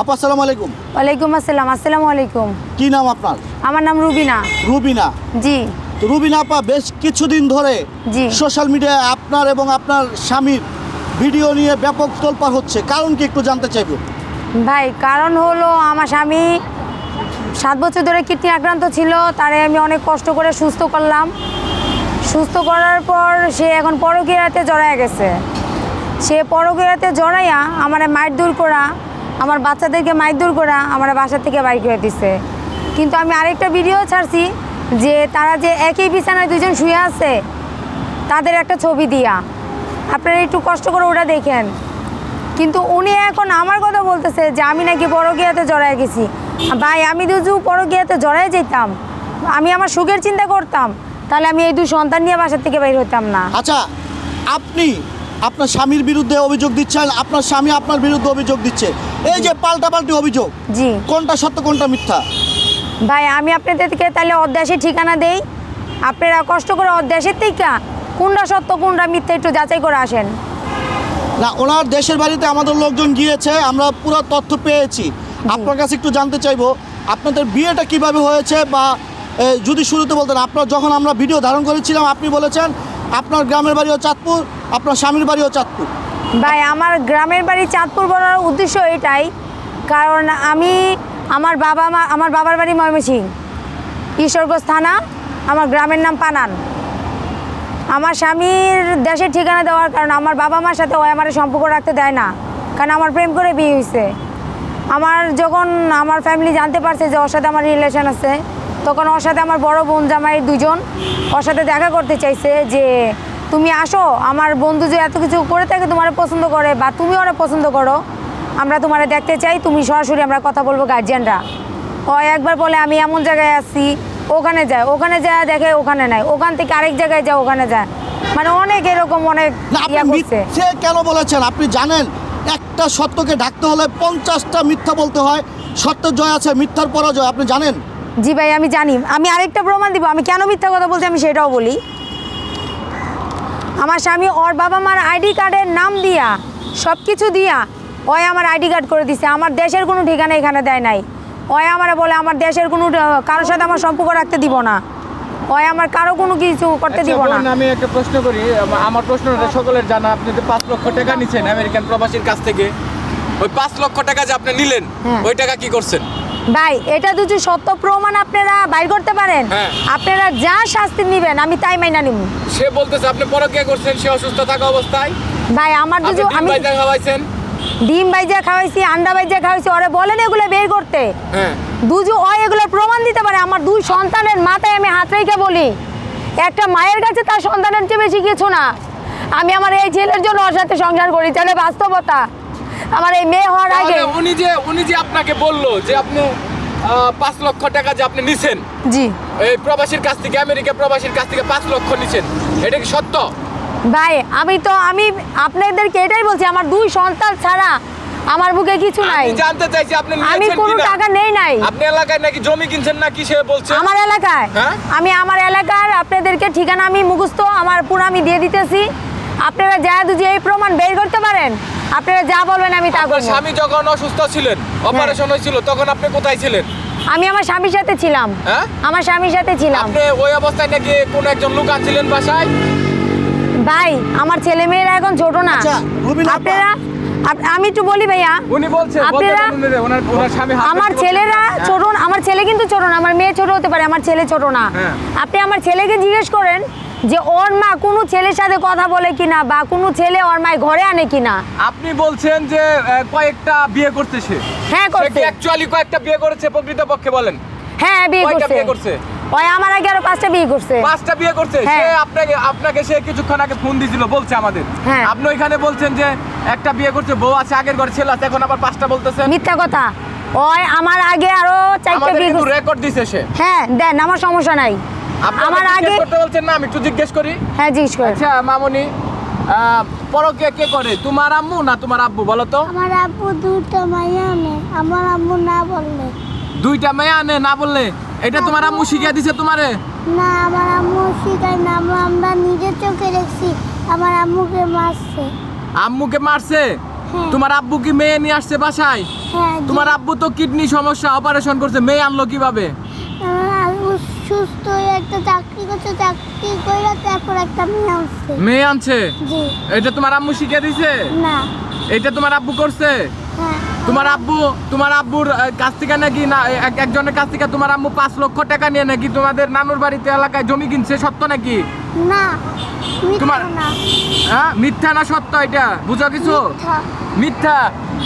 আপা আসসালামু আলাইকুম। ওয়ালাইকুম আসসালাম আসসালামু আলাইকুম। কি নাম আপনার? আমার নাম রুবিনা। রুবিনা। জি। তো রুবিনা আপা বেশ কিছুদিন ধরে জি। সোশ্যাল মিডিয়ায় আপনার এবং আপনার স্বামীর ভিডিও নিয়ে ব্যাপক তোলপাড় হচ্ছে। কারণ কি একটু জানতে চাইব? ভাই কারণ হলো আমার স্বামী সাত বছর ধরে কিডনি আক্রান্ত ছিল তারে আমি অনেক কষ্ট করে সুস্থ করলাম। সুস্থ করার পর সে এখন পরকীয়াতে জড়ায় গেছে। সে পরকীয়াতে জড়াইয়া আমার মাইট দূর করা আমার বাচ্চাদেরকে মাইট দূর করা আমার বাসা থেকে বাইর করে দিছে। কিন্তু আমি আরেকটা ভিডিও ছাড়ছি যে তারা যে একই বিছানায় দুজন শুয়ে আছে, তাদের একটা ছবি দিয়া। আপনারা একটু কষ্ট করে ওটা দেখেন। কিন্তু উনি এখন আমার কথা বলতেছে যে আমি নাকি পরকীয়াতে জড়ায় গেছি। ভাই, আমি দুজু পরকীয়াতে জড়ায় যেতাম, আমি আমার সুখের চিন্তা করতাম, তাহলে আমি এই দুই সন্তান নিয়ে বাসা থেকে বের হতাম না। আচ্ছা আপনি আপনার স্বামীর বিরুদ্ধে অভিযোগ দিচ্ছেন আপনার স্বামী আপনার বিরুদ্ধে অভিযোগ দিচ্ছে। এই যে পাল্টাপাল্টি অভিযোগ জি। কোনটা সত্য কোনটা মিথ্যা? ভাই আমি আপনাদেরকে তাহলে অধ্যাসের ঠিকানা দেই। আপনারা কষ্ট করে অধ্যাসের থেকে কোনটা সত্য কোনটা মিথ্যা একটু যাচাই করে আসেন। না ওনার দেশের বাড়িতে আমাদের লোকজন গিয়েছে আমরা পুরো তথ্য পেয়েছি। আপনার কাছে একটু জানতে চাইব আপনাদের বিয়েটা কীভাবে হয়েছে বা যদি শুরুতে বলতেন আপনার যখন আমরা ভিডিও ধারণ করেছিলাম আপনি বলেছেন আপনার গ্রামের বাড়িও চাঁদপুর, আপনার স্বামীর বাড়িও চাঁদপুর। ভাই, আমার গ্রামের বাড়ি চাঁদপুর বলার উদ্দেশ্য এটাই, কারণ আমি, আমার বাবা মা, আমার বাবার বাড়ি ময়মনসিং, ঈশ্বরগঞ্জ থানা, আমার গ্রামের নাম পানান। আমার স্বামীর দেশের ঠিকানা দেওয়ার কারণ আমার বাবা মার সাথে ওই আমার সম্পর্ক রাখতে দেয় না, কারণ আমার প্রেম করে বিয়ে হয়েছে। আমার যখন আমার ফ্যামিলি জানতে পারছে যে ওর সাথে আমার রিলেশন আছে তখন ওর সাথে আমার বড় বোন জামাই দুজন ওর সাথে দেখা করতে চাইছে যে তুমি আসো আমার বন্ধু যে এত কিছু করে থাকে তোমার পছন্দ করে বা তুমি ওরা পছন্দ করো আমরা তোমার দেখতে চাই তুমি সরাসরি আমরা কথা বলব গার্জিয়ানরা ও একবার বলে আমি এমন জায়গায় আছি ওখানে যায়। ওখানে যায় দেখে ওখানে নাই। ওখান থেকে আরেক জায়গায় যায় ওখানে যায়। মানে অনেক এরকম অনেক মিথ্যে কেন বলেছেন? আপনি জানেন একটা সত্যকে ঢাকতে হলে পঞ্চাশটা মিথ্যা বলতে হয় সত্যের জয় আছে মিথ্যার পরাজয় আপনি জানেন? জি ভাই আমি জানি। আমি আরেকটা প্রমাণ দিব। আমি কেন মিথ্যা কথা বলছি আমি সেটাও বলি। আমার স্বামী ওর বাবা মার আইডি কার্ডের নাম দিয়া সব কিছু দিয়া ওই আমার আইডি কার্ড করে দিছে। আমার দেশের কোনো ঠিকানা এখানে দেয় নাই। ওই আমার বলে আমার দেশের কোনো কারোর সাথে আমার সম্পর্ক রাখতে দিব না। ওই আমার কারও কোনো কিছু করতে আচ্ছা, দিব না। আমি একটা প্রশ্ন করি। আমার প্রশ্নটা সকলের জানা আপনি যে পাঁচ লক্ষ টাকা নিছেন আমেরিকান প্রবাসীর কাছ থেকে। ওই পাঁচ লক্ষ টাকা যে আপনি নিলেন হ্যাঁ। ওই টাকা কি করছেন? ভাই এটা দুটো সত্য প্রমাণ আপনারা বাইর করতে পারেন হ্যাঁ। আপনারা যা শাস্তি নেবেন আমি তাই মাইনা নিব সে বলতেছে আপনি পরকিয়া করছেন সে অসুস্থ থাকা অবস্থায়। ভাই আমার ডিম আমি খাওয়াইছেন? ডিম বাইজা খাওয়াইছি আন্ডা বাইজা খাওয়াইছি ওরা বলেন এগুলো বের করতে। হ্যাঁ। দুজু ওই এগুলো প্রমাণ দিতে পারে আমার দুই সন্তানের মাথায় আমি হাত রেখে বলি। একটা মায়ের কাছে তার সন্তানের চেয়ে বেশি কিছু না। আমি আমার এই ছেলের জন্য ওর সাথে সংসার করি তাহলে বাস্তবতা? আমার এই মেয়ে হওয়ার আগে উনি যে উনি যে আপনাকে বলল যে আপনি পাঁচ লক্ষ টাকা যে আপনি নিছেন জি। এই প্রবাসীর কাছ থেকে আমেরিকা প্রবাসীর কাছ থেকে পাঁচ লক্ষ নিছেন এটা কি সত্য? ভাই আমি তো আমি আপনাদেরকে এটাই বলছি আমার দুই সন্তান ছাড়া আমার বুকে কিছু নাই। আমি জানতে চাইছি আপনি আমি কোনো কিনা? টাকা নেই নাই। আপনি এলাকায় নাকি জমি কিনছেন নাকি সে বলছে? আমার এলাকায়? হ্যাঁ? আমি আমার এলাকার আপনাদেরকে ঠিকানা আমি মুখস্থ আমার পুরো আমি দিয়ে দিতেছি। আপনারা যা দুজি এই প্রমাণ বের করতে পারেন। আপনারা যা বলবেন আমি তা করব স্বামী যখন অসুস্থ ছিলেন অপারেশন হয়েছিল তখন আপনি কোথায় ছিলেন? আমি আমার স্বামীর সাথে ছিলাম। হ্যাঁ? আমার স্বামীর সাথে ছিলাম। আপনি ওই অবস্থায় নাকি কোন একজন লোক আছিলেন বাসায়? ভাই আমার ছেলে মেয়েরা এখন ছোট না। আচ্ছা, আপনারা আমি একটু বলি ভাইয়া। উনি বলছে আপনারা- ওনার ওনার স্বামী আমার ছেলেরা হ্যাঁ। ছোট আমার ছেলে কিন্তু ছোট না আমার মেয়ে ছোট হতে পারে আমার ছেলে ছোট না। হ্যাঁ। আপনি আমার ছেলেকে জিজ্ঞেস করেন যে ওর মা কোনো ছেলের সাথে কথা বলে কিনা বা কোনো ছেলে ওর মায় ঘরে আনে কিনা? আপনি বলছেন যে কয়েকটা বিয়ে করতে সে। হ্যাঁ করছে। অ্যাকচুয়ালি কয়েকটা বিয়ে করেছে প্রকৃত পক্ষে বলেন? হ্যাঁ বিয়ে করছে। বিয়ে করছে? ওই আমার আগে আরও পাঁচটা বিয়ে করছে। পাঁচটা বিয়ে করছে? সে হ্যাঁ। আপনাকে আপনাকে সে কিছুক্ষণ আগে ফোন দিছিল বলছে আমাদের। হ্যাঁ। আপনি ওইখানে বলছেন যে একটা বিয়ে করছে বউ আছে আগের ঘরে ছেলে আছে এখন আবার পাঁচটা বলতেছে মিথ্যা কথা। ওই আমার আগে আরও চারটা বিয়ে রেকর্ড দিছে সে। হ্যাঁ দেন আমার সমস্যা নাই। আমার আগে করতে বলছেন না আমি একটু জিজ্ঞেস করি। হ্যাঁ জিজ্ঞেস করে আচ্ছা মামনি আহ, পরকে কে করে? তোমার আম্মু না তোমার আব্বু বলো তো? আমার আব্বু দুইটা মাইয়া আনে আমার আম্মু না বললে। দুইটা মেয়ে আনে না বললে? এটা তোমার আম্মু শিখিয়ে দিছে তোমারে? না আমার আম্মু শিখায় না আমরা আমরা নিজের চোখে দেখছি আমার আম্মুকে মারছে। আম্মুকে মারছে? হ্যাঁ। তোমার আব্বু কি মেয়ে নিয়ে আসছে বাসায়? হ্যাঁ তোমার আব্বু তো কিডনি সমস্যা অপারেশন করছে মেয়ে আনলো কীভাবে? সুস্থ হয়ে একটা চাকরি করছে চাকরি করে তারপর একটা মেয়ে আসছে মেয়ে আনছে? জি। এটা তোমার আম্মু শিখে দিছে? না। এটা তোমার আব্বু করছে? হ্যাঁ। তোমার আব্বু তোমার আব্বুর কাছ থেকে নাকি না একজনের কাছ থেকে তোমার আম্মু পাঁচ লক্ষ টাকা নিয়ে নাকি তোমাদের নানুর বাড়িতে এলাকায় জমি কিনছে? সত্য নাকি? না মিথ্যা তোমার- না। হ্যাঁ? মিথ্যা না সত্য এটা? বুঝো কিছু? মিথ্যা।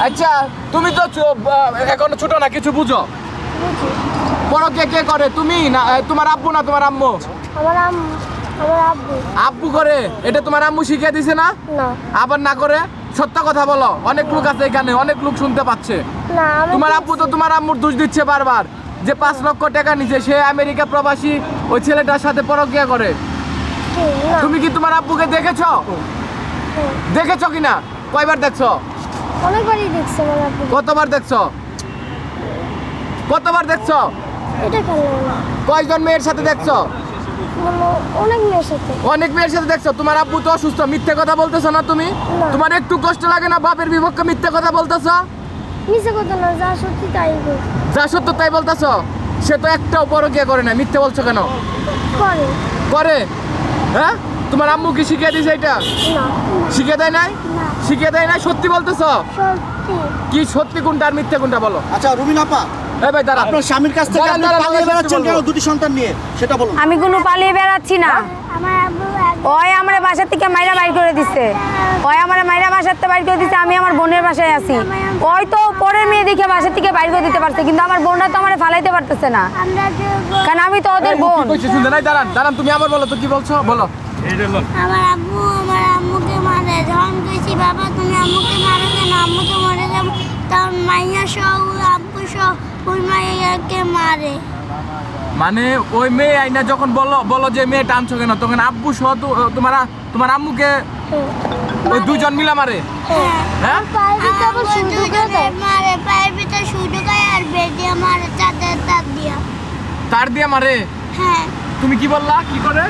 আচ্ছা তুমি তো এখনও ছোট না কিছু বুঝি। বড় কে কে করে? তুমি না তোমার আব্বু না তোমার আম্মু? আমার আম্মু আমার আব্বু। আব্বু করে? এটা তোমার আম্মু শিখিয়ে দিছে না? না। আবার না করে? সত্য কথা বলো। অনেক লোক আছে এখানে অনেক লোক শুনতে পাচ্ছে। তোমার আব্বু তো তোমার আম্মুর দোষ দিচ্ছে বারবার। যে পাঁচ লক্ষ টাকা নিছে সে আমেরিকা প্রবাসী ওই ছেলেটার সাথে পরকিয়া করে। তুমি কি তোমার আব্বুকে দেখেছ? দেখেছ কিনা? কয়বার দেখছ? অনেকবারই দেখছে কতবার দেখছ? কতবার দেখছ? এটা কেন না? কয়জন মেয়ের সাথে দেখছ? মানে অনেক মেয়ের সাথে। অনেক মেয়ের সাথে দেখছ? তোমার আব্বু তো অসুস্থ মিথ্যে কথা বলতেছো না তুমি? তোমার একটু কষ্ট লাগে না বাপের বিপক্ষে মিথ্যে কথা বলতেছো? কথা না যা সত্যি তাই যা সত্য তাই বলতেছো? সে তো একটাও পরকিয়া করে না মিথ্যে বলছো কেন? করে। করে? হ্যাঁ? তোমার আম্মু কি শিখিয়ে দিছে এটা? না। শিখিয়ে দেয় নাই? না। শিখিয়ে দেয় নাই? সত্যি বলতেছো? কি সত্যি কোনটা আর মিথ্যে কোনটা বলো? আচ্ছা রুমিন আপা এই ভাই দাঁড়া। আপনার স্বামীর কাছ থেকে আপনি পালিয়ে আমি বেড়াচ্ছেন কেন? দুটি সন্তান নিয়ে সেটা বলুন। আমি কোনো পালিয়ে বেড়াচ্ছি না। ওই আমার বাসার থেকে মাইরা বাইর করে দিচ্ছে ওই আমার মাইরা বাসার থেকে বাইর করে দিচ্ছে আমি আমার বোনের বাসায় আছি। ওই তো পরের মেয়ে দেখে বাসার থেকে বাইর করে দিতে পারছে কিন্তু আমার বোনরা তো আমার ফালাইতে পারতেছে না। কারণ আমি তো ওদের বোন। শুনতে নাই দাঁড়ান দাঁড়ান তুমি আমার বলো তো কি বলছো? বলো। আমার আব্বু আমার আম্মুকে মারে। যখন কইছি বাবা তুমি আম্মুকে মারো কেন? আম্মু তো মরে যাব। তখন মাইয়া সহ আব্বু সহ ওই মাইয়াকে মারে। মানে ওই মেয়ে আইনা যখন বলো বলো যে মেয়ে টানছো কেন তখন আব্বু সহ তো- তোমার তোমার আম্মুকে ওই দুজন মিলা মারে? হ্যাঁ। মারে পায়ের ভিতরে আর মারে চাঁদের তার দিয়া। তার দিয়ে মারে? হ্যাঁ। তুমি কি বললা? কি করে?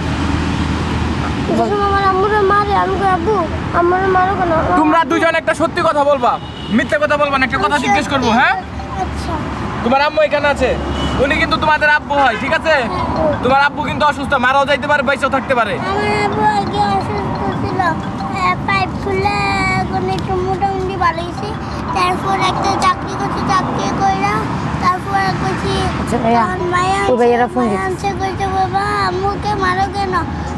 আমার আম্মুরে মারে আমি আব্বু আমার মারো কেন? তোমরা দুজন একটা সত্যি কথা বলবা। মিথ্যে কথা বলবা না একটা কথা জিজ্ঞেস করব হ্যাঁ? আচ্ছা। তোমার আম্মু এখানে আছে? উনি কিন্তু তোমাদের আব্বু হয় ঠিক আছে? তোমার আব্বু কিন্তু অসুস্থ মারাও যাইতে পারে বাইসেও থাকতে পারে। আমার আব্বু আগে অসুস্থ ছিল। হ্যাঁ, তারপর একটা চাকরি করছি চাকরি কইরা তারপর কইছি আচ্ছা, ভাইয়ারা ফোন দিচ্ছে। কইছে বাবা আম্মুকে মারো কেন?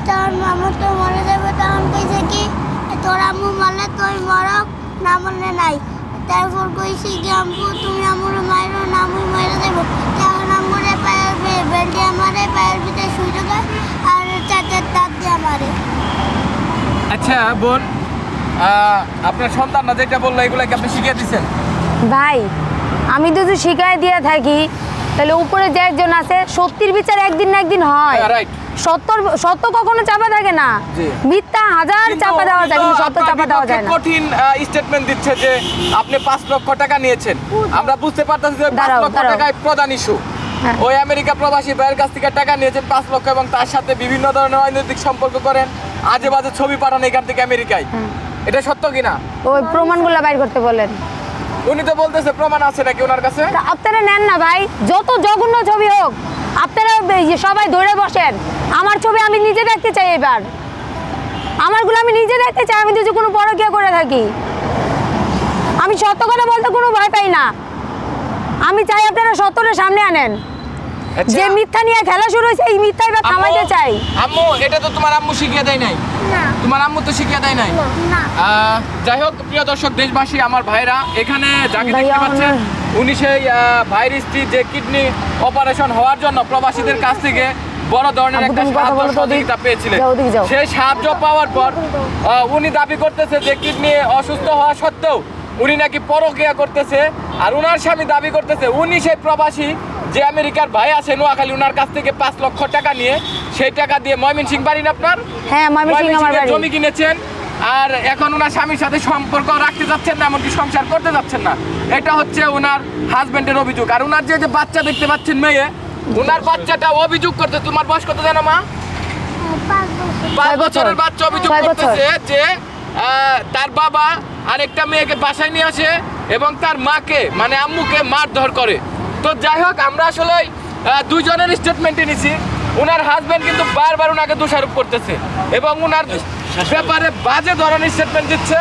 তখন মামু তো মরে যাবে তখন কইছে কি তোর আম্মু মারলে তুই মরক না মরলে নাই। তারপর কইছি কি আম্মু তুমি আম্মুরে মারো না আমি মারা দেবো তখন আম্মুরে পায়ের পায়ের ভিতরে আর দিয়ে মারে আচ্ছা বোন আপনার সন্তান না যেটা বলল এগুলোকে আপনি শিখিয়ে দিচ্ছেন ভাই আমি যদি শিখাই দিয়ে থাকি তাহলে উপরে যে একজন আছে সত্যির বিচার একদিন না একদিন হয়। হ্যাঁ, সত্যর সত্য কখনো চাপা থাকে না। মিথ্যা হাজার চাপা দেওয়া যায় কিন্তু সত্য চাপা দেওয়া যায় না। কঠিন স্টেটমেন্ট দিচ্ছে যে আপনি পাঁচ লক্ষ টাকা নিয়েছেন। আমরা বুঝতে পারতেছি যে লক্ষ টাকায় প্রধান ইস্যু। ওই আমেরিকা প্রবাসী ভাইয়ের কাছ থেকে টাকা নিয়েছেন পাঁচ লক্ষ এবং তার সাথে বিভিন্ন ধরনের অনৈতিক সম্পর্ক করেন আজে বাজে ছবি পাঠান এখান থেকে আমেরিকায়। এটা সত্য কিনা ওই প্রমাণগুলো বাইর করতে বলেন। উনি তো বলতেছে প্রমাণ আছে নাকি ওনার কাছে? আপনারা নেন না ভাই যত জঘন্য ছবি হোক আপনারা সবাই ধরে বসেন। আমার ছবি আমি নিজে দেখতে চাই এবার। আমারগুলো আমি নিজে দেখতে চাই আমি যদি কোনো পরকিয়া করে থাকি। আমি সত্য কথা বলতে কোনো ভয় পাই না। আমি চাই আপনারা সত্যটা সামনে আনেন। আচ্ছা, যে মিথ্যা নিয়ে খেলা শুরু হয়েছে এই মিথ্যাই বা থামাইতে চাই। আম্মু এটা তো তোমার আম্মু শিখিয়ে দেয় নাই। না। তোমার আম্মু তো শিখিয়ে দেয় নাই। না। যাই হোক প্রিয় দর্শক দেশবাসী আমার ভাইরা এখানে যাকে দেখতে পাচ্ছেন উনি সেই ভাইয়ের স্ত্রী যে কিডনি অপারেশন হওয়ার জন্য প্রবাসীদের কাছ থেকে বড় ধরনের একটা সাহায্য সহযোগিতা পেয়েছিলেন। যাও, ওদিকে যাও। সেই সাহায্য পাওয়ার পর আহ, উনি দাবি করতেছে যে কিডনি অসুস্থ হওয়া সত্ত্বেও উনি নাকি পরকিয়া করতেছে আর উনার স্বামী দাবি করতেছে উনি সেই প্রবাসী যে আমেরিকার ভাই আছে নোয়াখালী উনার কাছ থেকে পাঁচ লক্ষ টাকা নিয়ে সেই টাকা দিয়ে ময়মনসিং বাড়ি না আপনার? হ্যাঁ ময়মনসিং আমার বাড়ি। জমি কিনেছেন আর এখন ওনার স্বামীর সাথে সম্পর্ক রাখতে যাচ্ছেন না এমনকি সংসার করতে যাচ্ছেন না। এটা হচ্ছে ওনার হাজবেন্ডের অভিযোগ। আর ওনার যে যে বাচ্চা দেখতে পাচ্ছেন মেয়ে ওনার বাচ্চাটা অভিযোগ করতে তোমার বয়স কত জানো মা? পাঁচ। বছরের বাচ্চা অভিযোগ করতেছে যে আহ, তার বাবা আরেকটা মেয়েকে বাসায় নিয়ে আসে এবং তার মাকে মানে আম্মুকে মারধর করে। তো যাই হোক আমরা আসলে আহ, দুইজনের স্টেটমেন্টে নিছি। ওনার হাজবেন্ড কিন্তু বারবার ওনাকে দোষারোপ করতেছে এবং ওনার ব্যাপারে বাজে ধরনের স্টেটমেন্ট দিচ্ছে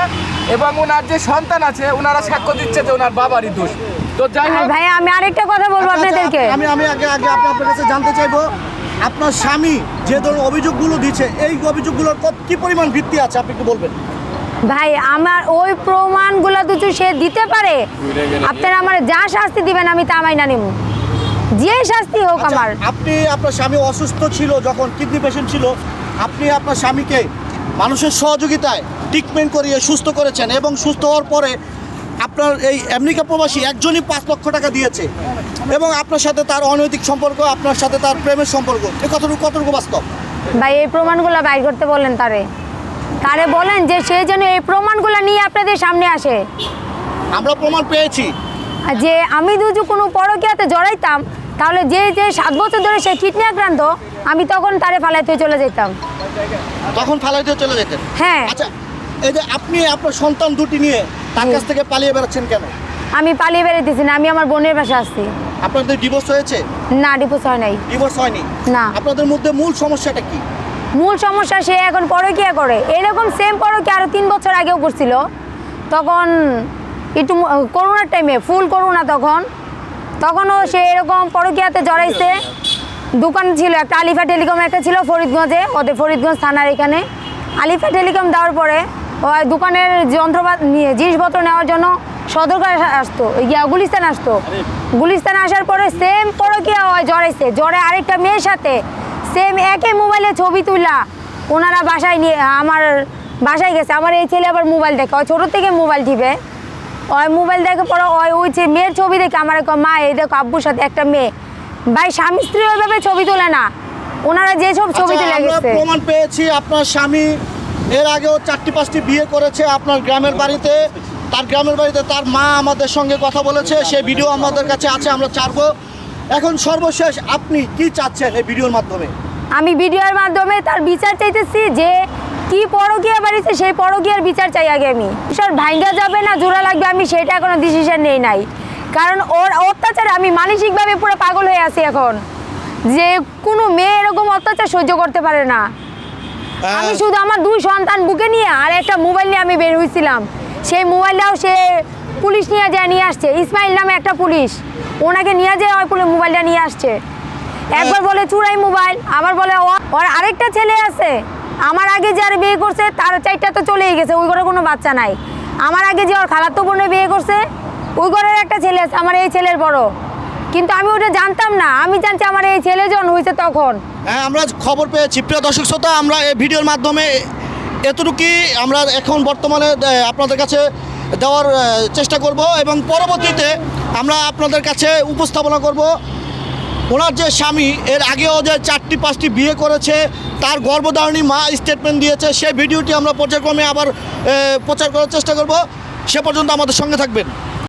এবং ওনার যে সন্তান আছে ওনারা সাক্ষ্য দিচ্ছে যে ওনার বাবারই দোষ। তো যাই হোক ভাই আমি আরেকটা কথা বলব আচ্ছা, আচ্ছা, আপনাদেরকে। আমি আমি আগে আগে আপনি আপনার কাছে জানতে চাইব আপনার স্বামী যে ধরনের অভিযোগগুলো দিচ্ছে এই অভিযোগগুলোর কত- কি পরিমাণ ভিত্তি আছে আপনি একটু বলবেন? ভাই আমার ওই প্রমাণগুলো দুটো সে দিতে পারে আপনারা আমার যা শাস্তি দিবেন আমি তা মাইনা নেব যে শাস্তি হোক আচ্ছা, আমার। আপনি আপনার স্বামী অসুস্থ ছিল যখন কিডনি পেশেন্ট ছিল আপনি আপনার স্বামীকে মানুষের সহযোগিতায় ট্রিটমেন্ট করিয়ে সুস্থ করেছেন এবং সুস্থ হওয়ার পরে আপনার এই আমেরিকা প্রবাসী একজনই পাঁচ লক্ষ টাকা দিয়েছে এবং আপনার সাথে তার অনৈতিক সম্পর্ক আপনার সাথে তার প্রেমের সম্পর্ক। এ কতটুকু কতটুকু বাস্তব? ভাই এই প্রমাণগুলো বাইর করতে বললেন তারে। তারে বলেন যে সে যেন এই প্রমাণগুলো নিয়ে আপনাদের সামনে আসে? আমরা প্রমাণ পেয়েছি। যে আমি দুজু কোনো পরকীয়াতে জড়াইতাম তাহলে যে যে সাত বছর ধরে সে কিডনি আক্রান্ত আমি তখন তারে ফালাইতে চলে যেতাম। তখন ফালাই দিয়ে চলে যেতেন? হ্যাঁ। আচ্ছা এই যে আপনি আপনার সন্তান দুটি নিয়ে তার কাছ থেকে পালিয়ে বেড়াচ্ছেন কেন? আমি পালিয়ে বেরোতেছি না আমি আমার বোনের বাসা আসছি। আপনাদের ডিভোর্স হয়েছে? না ডিভোর্স হয় নাই। ডিভোর্স হয়নি? না। আপনাদের মধ্যে মূল সমস্যাটা কি? মূল সমস্যা সে এখন পরকীয়া করে। এরকম সেম পরকীয়া আরও তিন বছর আগেও করছিল। তখন একটু করোনার টাইমে ফুল করোনা তখন। তখনও সে এরকম পরকীয়াতে জড়াইছে। দোকান ছিল একটা আলিফা টেলিকম একটা ছিল ফরিদগঞ্জে ওদের ফরিদগঞ্জ থানার এখানে। আলিফা টেলিকম দেওয়ার পরে ওই দোকানের যন্ত্রপাত নিয়ে জিনিসপত্র নেওয়ার জন্য সদরকার আসতো ইয়া গুলিস্তান আসতো। গুলিস্তান আসার পরে সেম পরকীয়া হয় জড়াইছে। জড়ে আরেকটা মেয়ের সাথে। সেম একে মোবাইলে ছবি তুলা। ওনারা বাসায় নিয়ে আমার বাসায় গেছে। আমার এই ছেলে আবার মোবাইল দেখে। ওই ছোটোর থেকে মোবাইল টিপে ওই মোবাইল দেখে পরে ওই ওই যে মেয়ের ছবি দেখে আমার কয়, মা এই দেখো আব্বুর সাথে একটা মেয়ে। ভাই স্বামী স্ত্রী ওইভাবে ছবি তোলে না। ওনারা যে সব ছবি আচ্ছা, তুলে গেছে। প্রমাণ পেয়েছি আপনার স্বামী। এর আগেও চারটি পাঁচটি বিয়ে করেছে আপনার গ্রামের বাড়িতে। তার গ্রামের বাড়িতে তার মা আমাদের সঙ্গে কথা বলেছে। সেই ভিডিও আমাদের কাছে আছে আমরা চারবো। এখন সর্বশেষ আপনি কি চাচ্ছেন এই ভিডিওর মাধ্যমে? আমি ভিডিওর মাধ্যমে তার বিচার চাইতেছি যে কি পরকীয়া বাড়িতে সেই পরকীয়ার বিচার চাই আগে আমি। স্যার ভাঙ্গা যাবে না জোড়া লাগবে আমি সেটা এখনও ডিসিশন নেই নাই। কারণ ওর অত্যাচারে আমি মানসিকভাবে পুরো পাগল হয়ে আছি এখন। যে কোনো মেয়ে এরকম অত্যাচার সহ্য করতে পারে না। আমি শুধু আমার দুই সন্তান বুকে নিয়ে আর একটা মোবাইল নিয়ে আমি বের হয়েছিলাম সেই মোবাইলটাও সে পুলিশ নিয়ে যায় নিয়ে আসছে। ইসমাইল নামে একটা পুলিশ। ওনাকে নিয়ে যায় ওই পুলিশ মোবাইলটা নিয়ে আসছে। একবার বলে চুরাই মোবাইল আবার বলে ওর আরেকটা ছেলে আছে। আমার আগে যে আর বিয়ে করছে তার চারটা তো চলেই গেছে ওই ঘরে কোনো বাচ্চা নাই। আমার আগে যে ওর খালাতো বোনের বিয়ে করছে ওই ঘরের একটা ছেলে আছে আমার এই ছেলের বড়। কিন্তু আমি ওটা জানতাম না আমি জানছি আমার এই ছেলে যখন হয়েছে তখন। হ্যাঁ আমরা খবর পেয়েছি। প্রিয় দর্শক শ্রোতা আমরা এই ভিডিওর মাধ্যমে এতটুকুই আমরা এখন বর্তমানে আপনাদের কাছে দেওয়ার চেষ্টা করব এবং পরবর্তীতে আমরা আপনাদের কাছে উপস্থাপনা করব। ওনার যে স্বামী, এর আগেও যে চারটি, পাঁচটি বিয়ে করেছে, তার গর্ভধারণী মা স্টেটমেন্ট দিয়েছে, সেই ভিডিওটি আমরা পর্যায়ক্রমে আবার প্রচার করার চেষ্টা করব। সে পর্যন্ত আমাদের সঙ্গে থাকবেন।